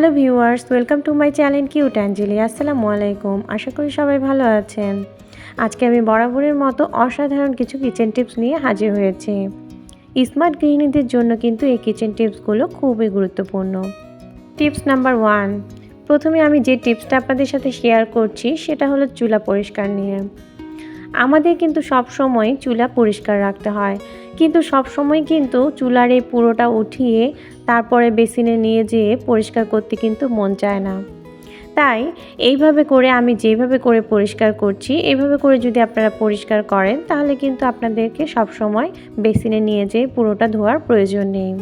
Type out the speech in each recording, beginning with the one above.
Hello viewers, welcome to my channel cute Anjali. আসসালামু আলাইকুম। আশা করি সবাই ভালো আছেন। আজকে আমি বরাবরের মতো অসাধারণ কিছু কিচেন টিপস নিয়ে হাজির হয়েছি। স্মার্ট গৃহিণীদের জন্য কিন্তু এই কিচেন টিপসগুলো খুবই গুরুত্বপূর্ণ। টিপস নাম্বার ওয়ান প্রথমে আমি যে টিপসটা আপনাদের সাথে শেয়ার করছি, সেটা হলো চুলা পরিষ্কার নিয়ে। আমাদের কিন্তু সব সময় চুলা পরিষ্কার রাখতে হয়। কিন্তু সব সময় কিন্তু চুলার এই পুরোটা উঠিয়ে তারপরে বেসিনে নিয়ে যেয়ে পরিষ্কার করতে কিন্তু মন চায় না। তাই এইভাবে করে আমি যেভাবে করে পরিষ্কার করছি এইভাবে করে যদি আপনারা পরিষ্কার করেন, তাহলে কিন্তু আপনাদেরকে সব সময় বেসিনে নিয়ে যেয়ে পুরোটা ধোয়ার প্রয়োজন নেই।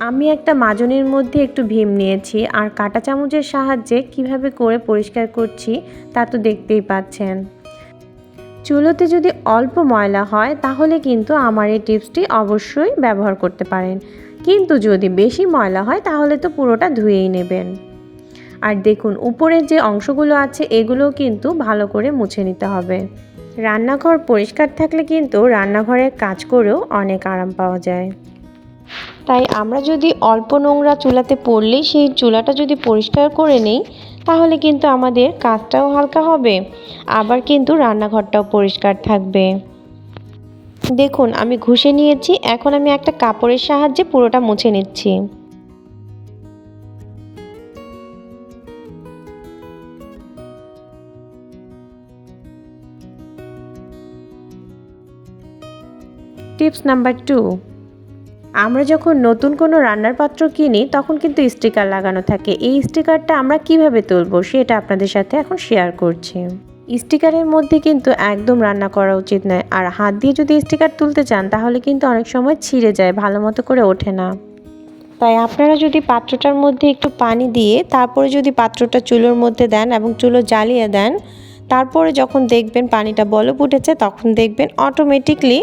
আমি একটা মাজনের মধ্যে একটু ভীম নিয়েছি, আর কাঁটা চামচের সাহায্যে কীভাবে করে পরিষ্কার করছি তা তো দেখতেই পাচ্ছেন। চুলোতে যদি অল্প ময়লা হয়, তাহলে কিন্তু আমার এই টিপসটি অবশ্যই ব্যবহার করতে পারেন। কিন্তু যদি বেশি ময়লা হয়, তাহলে তো পুরোটা ধুয়েই নেবেন। আর দেখুন, উপরের যে অংশগুলো আছে এগুলো কিন্তু ভালো করে মুছে নিতে হবে। রান্নাঘর পরিষ্কার থাকলে কিন্তু রান্নাঘরের কাজ করেও অনেক আরাম পাওয়া যায়। তাই আমরা যদি অল্প নোংরা চুলাতে পড়লেই সেই চুলাটা যদি পরিষ্কার করে নেই, তাহলে কিন্তু আমাদের কাজটাও হালকা হবে। আবার কিন্তু রান্নাঘরটাও পরিষ্কার থাকবে। দেখুন, আমি ঘষে নিয়েছি, এখন আমি একটা কাপড়ের সাহায্যে পুরোটা মুছে নিচ্ছি। Tips number two. আমরা যখন নতুন কোনো রান্নার পাত্র কিনি, তখন কিন্তু স্টিকার লাগানো থাকে। এই স্টিকারটা আমরা কীভাবে তুলব সেটা আপনাদের সাথে এখন শেয়ার করছি। স্টিকারের মধ্যে কিন্তু একদম রান্না করা উচিত নয়। আর হাত দিয়ে যদি স্টিকার তুলতে চান, তাহলে কিন্তু অনেক সময় ছিঁড়ে যায়, ভালো মতো করে ওঠে না। তাই আপনারা যদি পাত্রটার মধ্যে একটু পানি দিয়ে, তারপরে যদি পাত্রটা চুলোর মধ্যে দেন এবং চুলো জ্বালিয়ে দেন, তারপরে যখন দেখবেন পানিটা বলব উঠেছে, তখন দেখবেন অটোমেটিকলি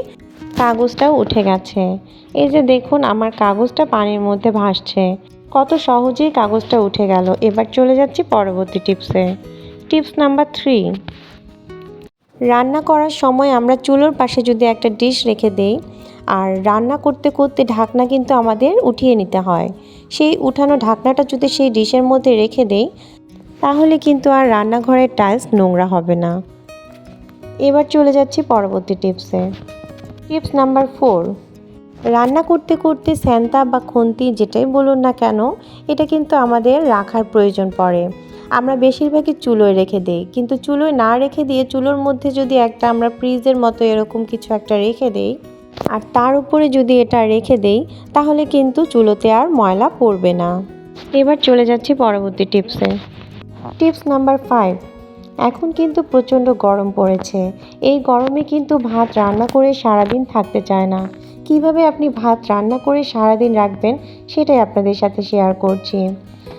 কাগজটাও উঠে গেছে। এই যে দেখুন, আমার কাগজটা পানির মধ্যে ভাসছে। কত সহজেই কাগজটা উঠে গেল। এবার চলে যাচ্ছি পরবর্তী টিপসে টিপস নাম্বার থ্রি। রান্না করার সময় আমরা চুলোর পাশে যদি একটা ডিশ রেখে দেই, আর রান্না করতে করতে ঢাকনা কিন্তু আমাদের উঠিয়ে নিতে হয়। সেই উঠানো ঢাকনাটা যদি সেই ডিশের মধ্যে রেখে দেই, তাহলে কিন্তু আর রান্নাঘরের টাইলস নোংরা হবে না। এবার চলে যাচ্ছি পরবর্তী টিপসে টিপস নাম্বার ফোর। রান্না করতে করতে স্যান্তা বা খুন্তি যেটাই বলুন না কেন, এটা কিন্তু আমাদের রাখার প্রয়োজন পড়ে। আমরা বেশিরভাগই চুলোয় রেখে দিই। কিন্তু চুলোয় না রেখে দিয়ে চুলোর মধ্যে যদি একটা আমরা ফ্রিজের মতো এরকম কিছু একটা রেখে দেই, আর তার উপরে যদি এটা রেখে দেই, তাহলে কিন্তু চুলোতে আর ময়লা পড়বে না। এবার চলে যাচ্ছি পরবর্তী টিপসে। টিপস নাম্বার ফাইভ এখন কিন্তু প্রচণ্ড গরম পড়েছে। এই গরমে কিন্তু ভাত রান্না করে সারাদিন থাকতে চায় না। কীভাবে আপনি ভাত রান্না করে সারাদিন রাখবেন, সেটাই আপনাদের সাথে শেয়ার করছি।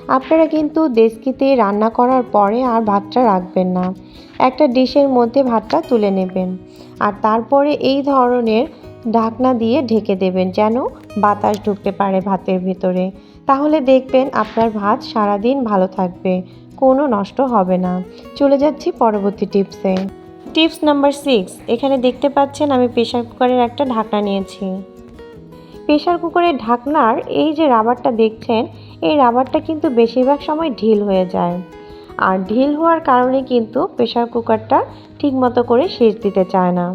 আপনারা কিন্তু দেশকিতে রান্না করার পরে আর ভাতটা রাখবেন না। একটা ডিশের মধ্যে ভাতটা তুলে নেবেন। আর তারপরে এই ধরনের ঢাকনা দিয়ে ঢেকে দেবেন যেন বাতাস ঢুকতে পারে ভাতের ভিতরে। তাহলে দেখবেন আপনার ভাত সারাদিন ভালো থাকবে। কোনো নষ্ট হবে না। চলে যাচ্ছি পরবর্তী টিপসে। টিপস নাম্বার সিক্স, এখানে দেখতে পাচ্ছেন আমি প্রেশার কুকারের একটা ঢাকনা নিয়েছি। প্রেশার কুকারের ঢাকনার এই যে রাবারটা দেখছেন, এই রাবারটা কিন্তু বেশিরভাগ সময় ঢিল হয়ে যায়। আর ঢিল হওয়ার কারণে কিন্তু প্রেশার কুকারটা ঠিকমতো করে সেচ দিতে চায় না।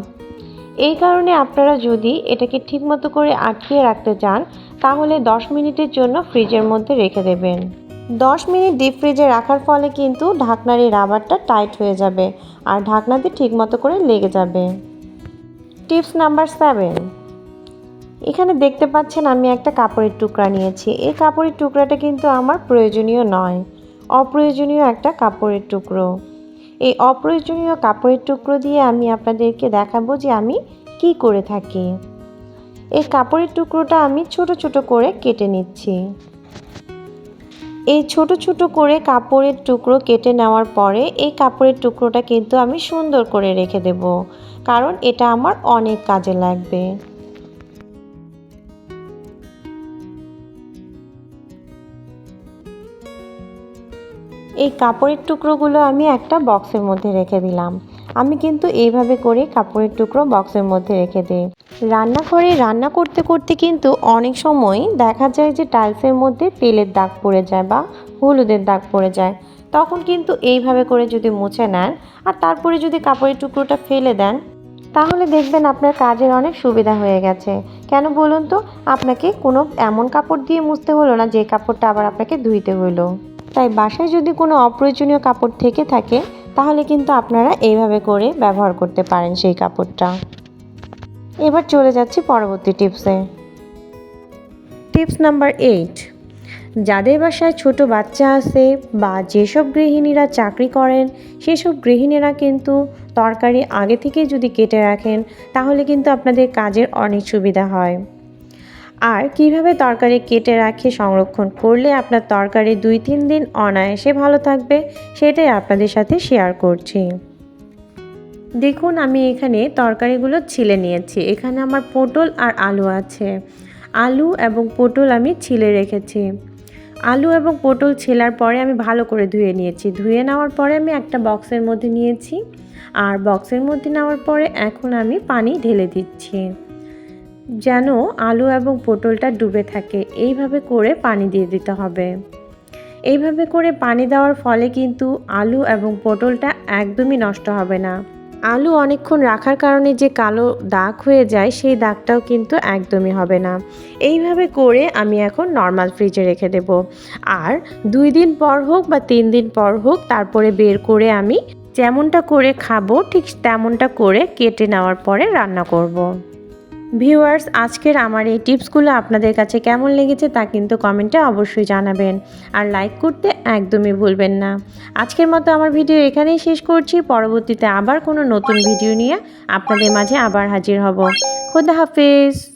এই কারণে আপনারা যদি এটাকে ঠিকমতো করে আটকিয়ে রাখতে চান, তাহলে দশ মিনিটের জন্য ফ্রিজের মধ্যে রেখে দেবেন। দশ মিনিট ডিপ ফ্রিজে রাখার ফলে কিন্তু ঢাকনার এই রাবারটা টাইট হয়ে যাবে আর ঢাকনাতে ঠিকমতো করে লেগে যাবে। টিপস নাম্বার সেভেন এখানে দেখতে পাচ্ছেন আমি একটা কাপড়ের টুকরা নিয়েছি। এই কাপড়ের টুকরাটা কিন্তু আমার প্রয়োজনীয় নয়। অপ্রয়োজনীয় একটা কাপড়ের টুকরো। এই অপ্রয়োজনীয় কাপড়ের টুকরো দিয়ে আমি আপনাদেরকে দেখাবো যে আমি কি করে থাকি। এই কাপড়ের টুকরোটা আমি ছোট ছোট করে কেটে নিচ্ছি। এই ছোট ছোট করে কাপড়ের টুকরো কেটে নেওয়ার পরে এই কাপড়ের টুকরোটা কিন্তু আমি সুন্দর করে রেখে দেব, কারণ এটা আমার অনেক কাজে লাগবে। এই কাপড়ের টুকরোগুলো আমি একটা বক্সের মধ্যে রেখে দিলাম। আমি কিন্তু এইভাবে করে কাপড়ের টুকরো বক্সের মধ্যে রেখে দিই। রান্নাঘরে রান্না করতে করতে কিন্তু অনেক সময় দেখা যায় যে টাইলসের মধ্যে তেলের দাগ পড়ে যায় বা হলুদের দাগ পড়ে যায়। তখন কিন্তু এইভাবে করে যদি মুছে নেন আর তারপরে যদি কাপড়ের টুকরোটা ফেলে দেন, তাহলে দেখবেন আপনার কাজের অনেক সুবিধা হয়ে গেছে। কেন বলুন তো? আপনাকে কোনো এমন কাপড় দিয়ে মুছতে হলো না, যে কাপড়টা আবার আপনাকে ধুইতে হলো তাই বাসায় যদি কোনো অপ্রয়োজনীয় কাপড় থেকে থাকে, তাহলে কিন্তু আপনারা এইভাবে করে ব্যবহার করতে পারেন সেই কাপড়টা। এবার চলে যাচ্ছি পরবর্তী টিপসে। টিপস নাম্বার এইট, যাদের বাসায় ছোট বাচ্চা আছে বা যেসব গৃহিণীরা চাকরি করেন, সেসব গৃহিণীরা কিন্তু তরকারি আগে থেকে যদি কেটে রাখেন, তাহলে কিন্তু আপনাদের কাজের অনেক সুবিধা হয়। আর কীভাবে তরকারি কেটে রাখে, সংরক্ষণ করলে আপনার তরকারি দুই তিন দিন অনায়াসে ভালো থাকবে, সেটাই আপনাদের সাথে শেয়ার করছি। দেখুন, আমি এখানে তরকারিগুলো ছিলে নিয়েছি। এখানে আমার পটল আর আলু আছে। আলু এবং পটল আমি ছিলে রেখেছি। আলু এবং পটল ছেলার পরে আমি ভালো করে ধুয়ে নিয়েছি। ধুয়ে নেওয়ার পরে আমি একটা বক্সের মধ্যে নিয়েছি। আর বক্সের মধ্যে নেওয়ার পরে এখন আমি পানি ঢেলে দিচ্ছি। যেন আলু এবং পটলটা ডুবে থাকে। এইভাবে করে পানি দিয়ে দিতে হবে। এইভাবে করে পানি দেওয়ার ফলে কিন্তু আলু এবং পটলটা একদমই নষ্ট হবে না। আলু অনেকক্ষণ রাখার কারণে যে কালো দাগ হয়ে যায়, সেই দাগটাও কিন্তু একদমই হবে না এইভাবে করে আমি এখন নর্মাল ফ্রিজে রেখে দেব আর দুই দিন পর হোক বা তিন দিন পর হোক, তারপরে বের করে আমি যেমনটা করে খাব, ঠিক তেমনটা করে কেটে নেওয়ার পরে রান্না করব। ভিউয়ার্স, আজকের আমার এই টিপসগুলো আপনাদের কাছে কেমন লেগেছে তা কিন্তু কমেন্টে অবশ্যই জানাবেন। আর লাইক করতে একদমই ভুলবেন না। আজকের মতো আমার ভিডিও এখানেই শেষ করছি। পরবর্তীতে আবার কোনো নতুন ভিডিও নিয়ে আপনাদের মাঝে আবার হাজির হব। খোদা হাফেজ।